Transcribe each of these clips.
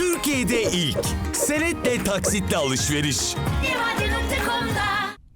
Türkiye'de ilk. Senetle taksitle alışveriş.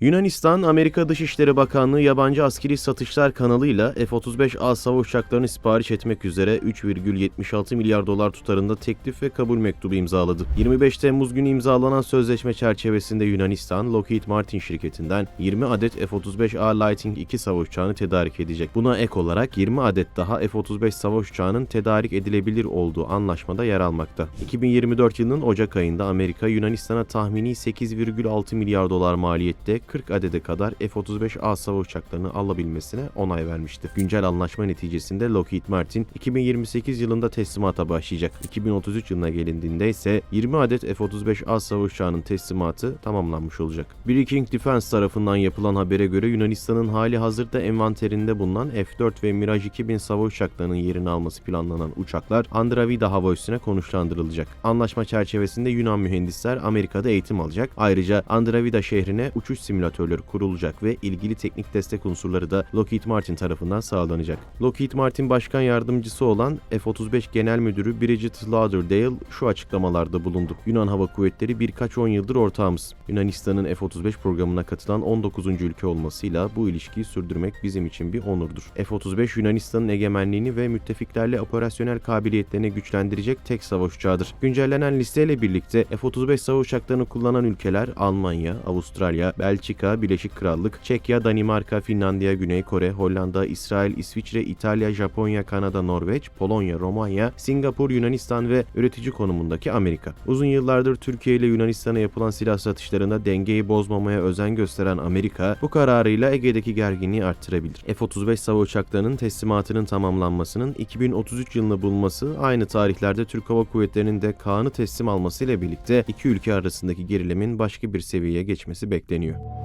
Yunanistan, Amerika Dışişleri Bakanlığı yabancı askeri satışlar kanalıyla F-35A savaş uçaklarını sipariş etmek üzere 3,76 milyar dolar tutarında teklif ve kabul mektubu imzaladı. 25 Temmuz günü imzalanan sözleşme çerçevesinde Yunanistan, Lockheed Martin şirketinden 20 adet F-35A Lightning II savaş uçağını tedarik edecek. Buna ek olarak 20 adet daha F-35 savaş uçağının tedarik edilebilir olduğu anlaşmada yer almakta. 2024 yılının Ocak ayında Amerika, Yunanistan'a tahmini 8,6 milyar dolar maliyette 40 adede kadar F-35A savaş uçaklarını alabilmesine onay vermişti. Güncel anlaşma neticesinde Lockheed Martin 2028 yılında teslimata başlayacak. 2033 yılına gelindiğinde ise 20 adet F-35A savaş uçağının teslimatı tamamlanmış olacak. Breaking Defense tarafından yapılan habere göre Yunanistan'ın hali hazırda envanterinde bulunan F-4 ve Mirage 2000 savaş uçaklarının yerini alması planlanan uçaklar Andravida hava üssüne konuşlandırılacak. Anlaşma çerçevesinde Yunan mühendisler Amerika'da eğitim alacak. Ayrıca Andravida şehrine uçuş simülatörleri kurulacak ve ilgili teknik destek unsurları da Lockheed Martin tarafından sağlanacak. Lockheed Martin Başkan Yardımcısı olan F-35 Genel Müdürü Bridget Lauderdale şu açıklamalarda bulundu. Yunan Hava Kuvvetleri birkaç on yıldır ortağımız. Yunanistan'ın F-35 programına katılan 19. ülke olmasıyla bu ilişkiyi sürdürmek bizim için bir onurdur. F-35 Yunanistan'ın egemenliğini ve müttefiklerle operasyonel kabiliyetlerini güçlendirecek tek savaş uçağıdır. Güncellenen listeyle birlikte F-35 savaş uçaklarını kullanan ülkeler Almanya, Avustralya, Belçika, Birleşik Krallık, Çekya, Danimarka, Finlandiya, Güney Kore, Hollanda, İsrail, İsviçre, İtalya, Japonya, Kanada, Norveç, Polonya, Romanya, Singapur, Yunanistan ve üretici konumundaki Amerika. Uzun yıllardır Türkiye ile Yunanistan'a yapılan silah satışlarında dengeyi bozmamaya özen gösteren Amerika bu kararıyla Ege'deki gerginliği arttırabilir. F-35 savaş uçaklarının teslimatının tamamlanmasının 2033 yılını bulması aynı tarihlerde Türk Hava Kuvvetleri'nin de Kaan'ı teslim almasıyla birlikte iki ülke arasındaki gerilimin başka bir seviyeye geçmesi bekleniyor.